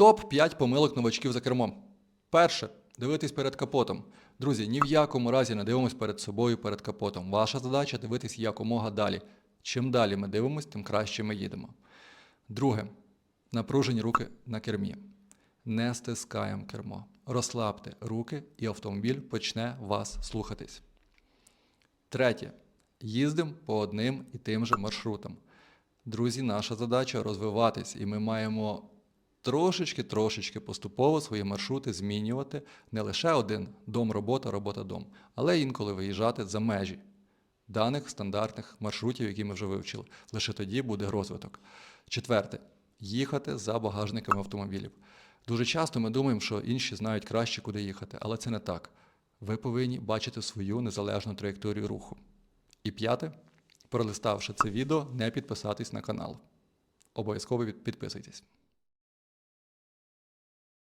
Топ-5 помилок новачків за кермом. Перше. Дивитись перед капотом. Друзі, ні в якому разі не дивимось перед собою перед капотом. Ваша задача дивитись якомога далі. Чим далі ми дивимось, тим краще ми їдемо. Друге. Напружені руки на кермі. Не стискаємо кермо. Розслабте руки, і автомобіль почне вас слухатись. Третє. Їздимо по одним і тим же маршрутам. Друзі, наша задача розвиватись, і ми маємо трошечки-трошечки поступово свої маршрути змінювати не лише один дом, робота, робота, дом, але інколи виїжджати за межі даних стандартних маршрутів, які ми вже вивчили. Лише тоді буде розвиток. Четверте їхати за багажниками автомобілів. Дуже часто ми думаємо, що інші знають краще, куди їхати, але це не так. Ви повинні бачити свою незалежну траєкторію руху. І п'яте, пролиставши це відео, не підписатись на канал. Обов'язково підписуйтесь.